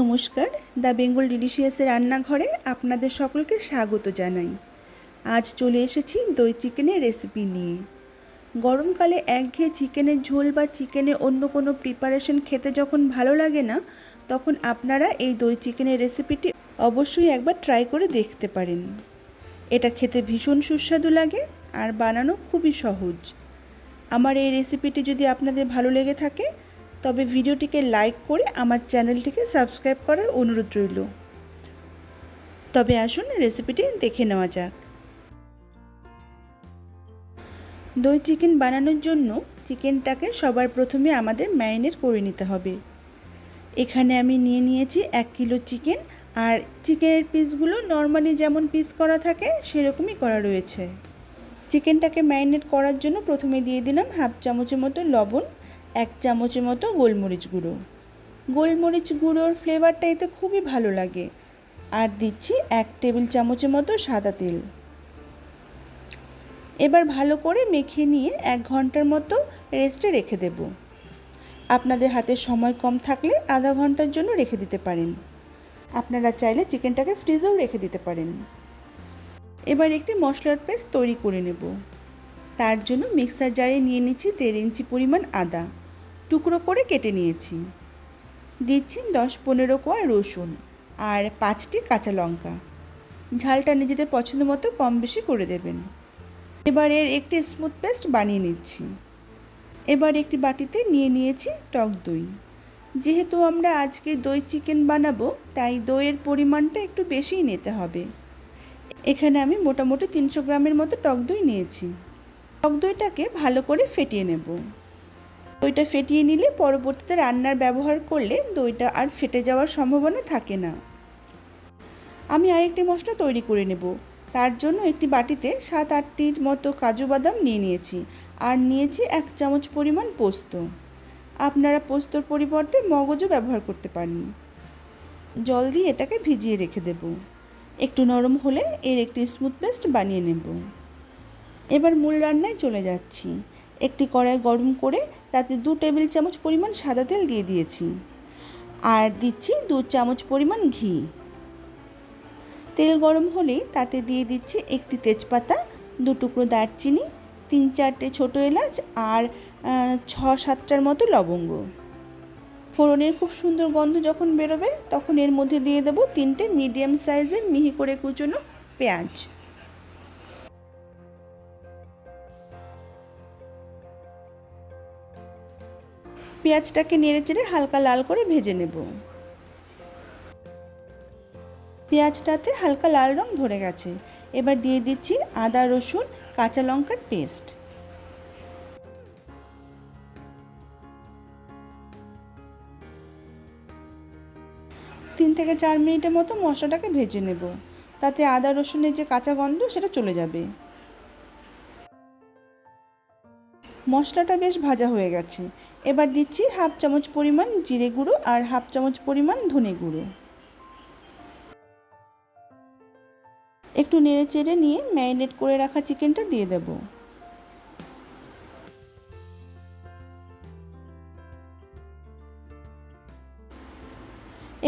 নমস্কার। দ্য বেঙ্গল ডিলিশিয়াসের রান্নাঘরে আপনাদের সকলকে স্বাগত জানাই। আজ চলে এসেছি দই চিকেনের রেসিপি নিয়ে। গরমকালে একঘেয়ে চিকেনের ঝোল বা চিকেনের অন্য কোনো প্রিপারেশন খেতে যখন ভালো লাগে না, তখন আপনারা এই দই চিকেনের রেসিপিটি অবশ্যই একবার ট্রাই করে দেখতে পারেন। এটা খেতে ভীষণ সুস্বাদু লাগে আর বানানো খুবই সহজ। আমার এই রেসিপিটি যদি আপনাদের ভালো লেগে থাকে তবে ভিডিওটিকে লাইক করে আমার চ্যানেলটিকে সাবস্ক্রাইব করার অনুরোধ রইল। তবে আসুন রেসিপিটি দেখে নেওয়া যাক। দই চিকেন বানানোর জন্য চিকেনটাকে সবার প্রথমে আমাদের ম্যারিনেট করে নিতে হবে। এখানে আমি নিয়ে নিয়েছি এক কিলো চিকেন আর চিকেনের পিসগুলো নর্মালি যেমন পিস করা থাকে সেরকমই করা রয়েছে। চিকেনটাকে ম্যারিনেট করার জন্য প্রথমে দিয়ে দিলাম হাফ চামচের মতো লবণ এক চামচের মতো গোলমরিচ গুঁড়ো। গোলমরিচ গুঁড়োর ফ্লেভারটা এতে খুবই ভালো লাগে। আর দিচ্ছি এক টেবিল চামচের মতো সাদা তেল। এবার ভালো করে মেখে নিয়ে এক ঘণ্টার মতো রেস্টে রেখে দেব। আপনাদের হাতে সময় কম থাকলে আধা ঘণ্টার জন্য রেখে দিতে পারেন। আপনারা চাইলে চিকেনটাকে ফ্রিজেও রেখে দিতে পারেন। এবার একটি মশলার পেস্ট তৈরি করে নেব। তার জন্য মিক্সার জারে নিয়ে নিচ্ছি দেড় ইঞ্চি পরিমাণ আদা। টুকরো করে কেটে নিয়েছি। দিচ্ছি দশ পনেরো কোয়া রসুন আর পাঁচটি কাঁচা লঙ্কা। ঝালটা নিজেদের পছন্দ মতো কম বেশি করে দেবেন। এবার এর একটি স্মুথ পেস্ট বানিয়ে নিচ্ছি। এবার একটি বাটিতে নিয়ে নিয়েছি টক দই। যেহেতু আমরা আজকে দই চিকেন বানাবো, তাই দইয়ের পরিমাণটা একটু বেশিই নিতে হবে। এখানে আমি মোটামুটি তিনশো গ্রামের মতো টক দই নিয়েছি। টক দইটাকে ভালো করে ফেটিয়ে নেব। দইটা ফেটিয়ে নিলে পরবর্তীতে রান্নার ব্যবহার করলে দইটা আর ফেটে যাওয়ার সম্ভাবনা থাকে না। আমি আরেকটি মশলা তৈরি করে নেব। তার জন্য একটি বাটিতে সাত আটটির মতো কাজু বাদাম নিয়ে নিয়েছি আর নিয়েছি এক চামচ পরিমাণ পোস্ত। আপনারা পোস্তর পরিবর্তে মগজও ব্যবহার করতে পারেন। জল দিয়ে এটাকে ভিজিয়ে রেখে দেব। একটু নরম হলে এর একটি স্মুথ পেস্ট বানিয়ে নেব। এবার মূল রান্নায় চলে যাচ্ছি। একটি কড়াই গরম করে তাতে দু টেবিল চামচ পরিমাণ সাদা তেল দিয়ে দিয়েছি আর দিচ্ছি দু চামচ পরিমাণ ঘি। তেল গরম হলেই তাতে দিয়ে দিচ্ছি একটি তেজপাতা, দু টুকরো দারচিনি, তিন চারটে ছোটো এলাচ আর ছ সাতটার মতো লবঙ্গ। ফোড়নের খুব সুন্দর গন্ধ যখন বেরোবে তখন এর মধ্যে দিয়ে দেবো তিনটে মিডিয়াম সাইজের মিহি করে কুচোনো পেঁয়াজ। পেঁয়াজটাকে নেড়ে চেড়ে হালকা লাল করে ভেজে নেব। পেঁয়াজটাতে হালকা লাল রং ধরে গেছে। এবার দিয়ে দিচ্ছি আদা, রসুন, কাঁচা লঙ্কার পেস্ট। তিন থেকে চার মিনিটের মতো মশলাটাকে ভেজে নেব। তাতে আদা, রসুনের যে কাঁচা গন্ধ, সেটা চলে যাবে। মশলাটা বেশ ভাজা হয়ে গেছে। এবার দিচ্ছি হাফ চামচ পরিমাণ জিরে গুঁড়ো আর হাফ চামচ পরিমাণ ধনে গুঁড়ো। একটু নেড়ে চেড়ে নিয়ে ম্যারিনেট করে রাখা চিকেনটা দিয়ে দেব।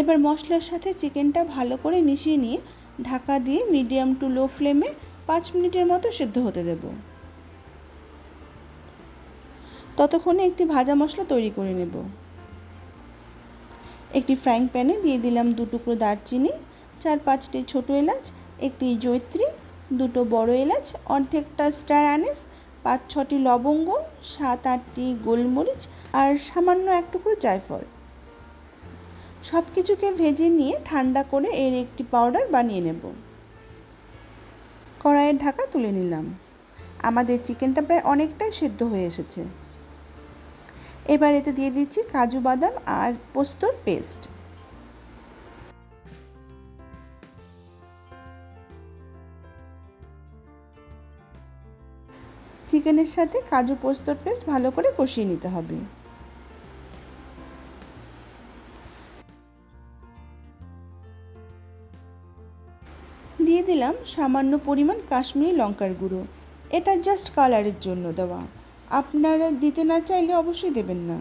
এবার মশলার সাথে চিকেনটা ভালো করে মিশিয়ে নিয়ে ঢাকা দিয়ে মিডিয়াম টু লো ফ্লেমে পাঁচ মিনিটের মতো সেদ্ধ হতে দেবো। ততক্ষণে একটি ভাজা মশলা তৈরি করে নেব। একটি ফ্রাইং প্যানে দিয়ে দিলাম দু টুকরো দারচিনি, চার পাঁচটি ছোটো এলাচ, একটি জৈত্রী দুটো বড় এলাচ, অর্ধেকটা স্টার অ্যানিস পাঁচ ছটি লবঙ্গ, সাত আটটি গোলমরিচ আর সামান্য এক টুকরো জায়ফল। সব কিছুকে ভেজে নিয়ে ঠান্ডা করে এর একটি পাউডার বানিয়ে নেব। কড়াইয়ের ঢাকা তুলে নিলাম। আমাদের চিকেনটা প্রায় অনেকটাই সেদ্ধ হয়ে এসেছে। এবার এতে দিয়ে দিচ্ছি কাজু বাদাম আর পোস্তর পেস্ট। চিকেনের সাথে কাজু পোস্তর পেস্ট ভালো করে কষিয়ে নিতে হবে। দিয়ে দিলাম সামান্য পরিমাণ কাশ্মীরি লঙ্কার গুঁড়ো। এটা জাস্ট কালারের জন্য দেওয়া। আপনারা দিতে না চাইলে অবশ্যই দেবেন না।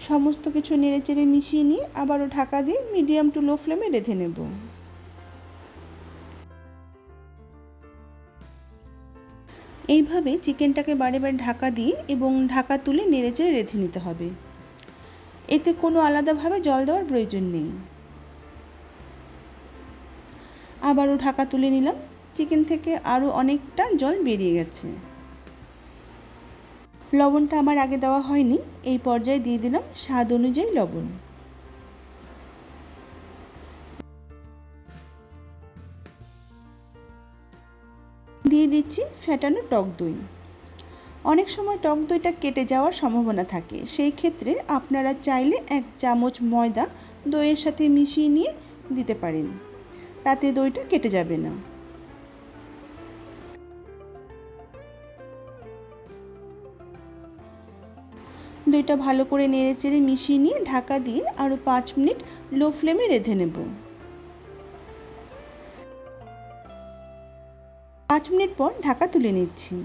সমস্ত কিছু নেড়েচেড়ে মিশিয়ে নিয়ে আবারও ঢাকা দিয়ে মিডিয়াম টু লো ফ্লেমে রেঁধে নেব। এইভাবে চিকেনটাকে বারে বারে ঢাকা দিয়ে এবং ঢাকা তুলে নেড়েচেড়ে রেঁধে নিতে হবে। এতে কোনো আলাদাভাবে জল দেওয়ার প্রয়োজন নেই। আবারও ঢাকা তুলে নিলাম। চিকেন থেকে আরও অনেকটা জল বেরিয়ে গেছে। লবণটা আমার আগে দেওয়া হয়নি, এই পর্যায়ে দিয়ে দিলাম স্বাদ অনুযায়ী লবণ। দিয়ে দিচ্ছি ফ্যাটানো টক দই। অনেক সময় টক দইটা কেটে যাওয়ার সম্ভাবনা থাকে, সেই ক্ষেত্রে আপনারা চাইলে এক চামচ ময়দা দইয়ের সাথে মিশিয়ে নিয়ে দিতে পারেন, তাতে দইটা কেটে যাবে না। দইটা ভালো করে নেড়ে চেড়ে মিশিয়ে নিয়ে ঢাকা দিয়ে আরও পাঁচ মিনিট লো ফ্লেমে রেঁধে নেব। পাঁচ মিনিট পর ঢাকা তুলে নিচ্ছি।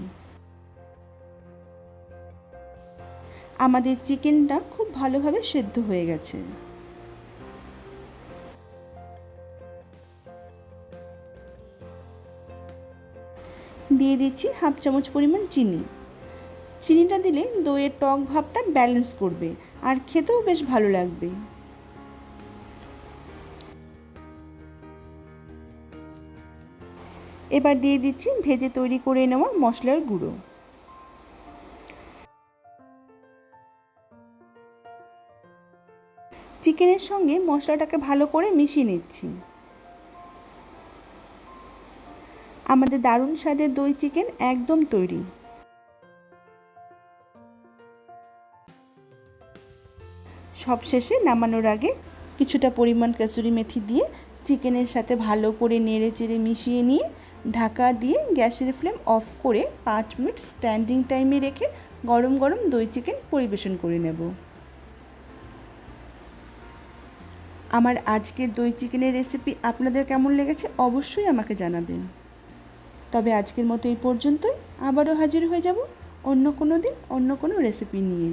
আমাদের চিকেনটা খুব ভালোভাবে সেদ্ধ হয়ে গেছে। দিয়ে দিচ্ছি হাফ চামচ পরিমাণ চিনি। চিনিটা দিলে দইয়ের টক ভাবটা ব্যালেন্স করবে, আর খেতেও বেশ ভালো লাগবে। এবার দিয়ে দিচ্ছি ভেজে তৈরি করে নেওয়া মশলার গুঁড়ো। চিকেনের সঙ্গে মশলাটাকে ভালো করে মিশিয়ে নিচ্ছি। আমাদের দারুণ স্বাদের দই চিকেন একদম তৈরি। সবশেষে নামানোর আগে কিছুটা পরিমাণ কাসুরি মেথি দিয়ে চিকেনের সাথে ভালো করে নেড়ে চেড়ে মিশিয়ে নিয়ে ঢাকা দিয়ে গ্যাসের ফ্লেম অফ করে পাঁচ মিনিট স্ট্যান্ডিং টাইমে রেখে গরম গরম দই চিকেন পরিবেশন করে নেব। আমার আজকের দই চিকেনের রেসিপি আপনাদের কেমন লেগেছে অবশ্যই আমাকে জানাবেন। তবে আজকের মতো এই পর্যন্তই। আবারও হাজির হয়ে যাব অন্য কোনো দিন, অন্য কোনো রেসিপি নিয়ে।